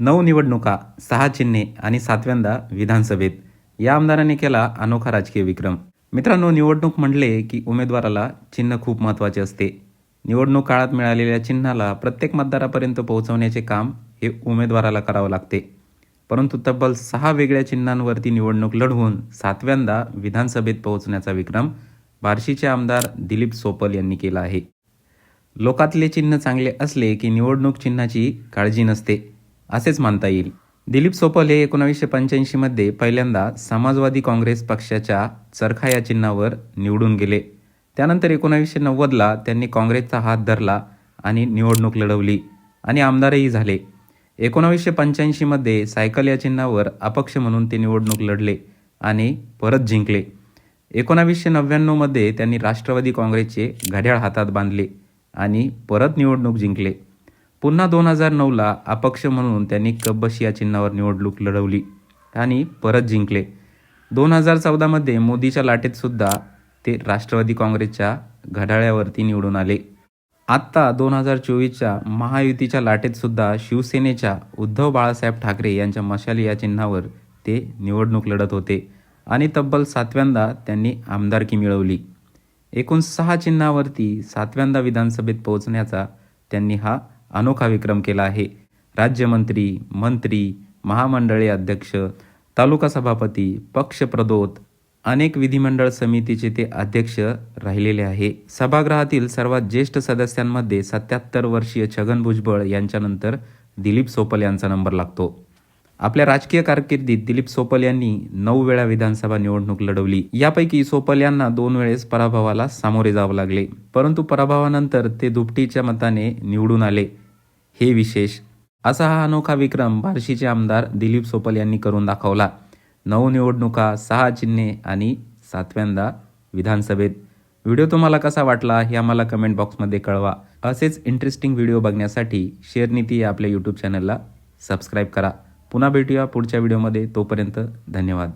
नऊ निवडणुका सहा चिन्हे आणि सातव्यांदा विधानसभेत. या आमदारांनी केला अनोखा राजकीय विक्रम. मित्रांनो निवडणूक म्हटले की उमेदवाराला चिन्ह खूप महत्त्वाचे असते. निवडणूक काळात मिळालेल्या चिन्हाला प्रत्येक मतदारापर्यंत पोहोचवण्याचे काम हे उमेदवाराला करावं लागते. परंतु तब्बल सहा वेगळ्या चिन्हांवरती निवडणूक लढवून सातव्यांदा विधानसभेत पोहोचण्याचा विक्रम बार्शीचे आमदार दिलीप सोपल यांनी केला आहे. लोकातले चिन्ह चांगले असले की निवडणूक चिन्हाची काळजी नसते. असेच मानता येईल. दिलीप सोपल हे एकोणावीसशे पंच्याऐंशीमध्ये पहिल्यांदा समाजवादी काँग्रेस पक्षाच्या चरखा या चिन्हावर निवडून गेले. त्यानंतर एकोणावीसशे नव्वदला त्यांनी काँग्रेसचा हात धरला आणि निवडणूक लढवली आणि आमदारही झाले. एकोणावीसशे पंच्याऐंशीमध्ये सायकल या चिन्हावर अपक्ष म्हणून ते निवडणूक लढले आणि परत जिंकले. एकोणावीसशे नव्याण्णवमध्ये त्यांनी राष्ट्रवादी काँग्रेसचे घड्याळ हातात बांधले आणि परत निवडणूक जिंकले. पुन्हा दोन हजार नऊला अपक्ष म्हणून त्यांनी कब्बश या चिन्हावर निवडणूक लढवली आणि परत जिंकले. दोन हजार चौदामध्ये मोदीच्या लाटेतसुद्धा ते राष्ट्रवादी काँग्रेसच्या घड्याळ्यावरती निवडून आले. आत्ता दोन हजार चोवीसच्या महायुतीच्या लाटेतसुद्धा शिवसेनेच्या उद्धव बाळासाहेब ठाकरे यांच्या मशाली या चिन्हावर ते निवडणूक लढत होते आणि तब्बल सातव्यांदा त्यांनी आमदारकी मिळवली. एकूण सहा चिन्हावरती सातव्यांदा विधानसभेत पोहोचण्याचा त्यांनी हा अनोखा विक्रम केला आहे. राज्यमंत्री मंत्री महामंडळे अध्यक्ष तालुका सभापती पक्षप्रदोत अनेक विधिमंडळ समितीचे ते अध्यक्ष राहिलेले आहे. सभागृहातील सर्वात ज्येष्ठ सदस्यांमध्ये सत्याहत्तर वर्षीय छगन भुजबळ यांच्यानंतर दिलीप सोपल यांचा नंबर लागतो. आपल्या राजकीय कारकिर्दीत दिलीप सोपल यांनी नऊ वेळा विधानसभा निवडणूक लढवली. यापैकी सोपल यांना दोन वेळेस पराभवाला सामोरे जावं लागले. परंतु पराभवानंतर ते दुपटीच्या मताने निवडून आले. हे विशेष. असा हा अनोखा विक्रम बार्शीचे आमदार दिलीप सोपल यांनी करून दाखवला. नऊ निवडणुका सहा चिन्हे आणि सातव्यांदा विधानसभेत. व्हिडिओ तुम्हाला कसा वाटला हे आम्हाला कमेंट बॉक्समध्ये कळवा. असेच इंटरेस्टिंग व्हिडिओ बघण्यासाठी शेअरनीती या आपल्या यूट्यूब चॅनलला सबस्क्राईब करा. पुन्हा भेटूया पुढच्या व्हिडिओमध्ये तोपर्यंत धन्यवाद.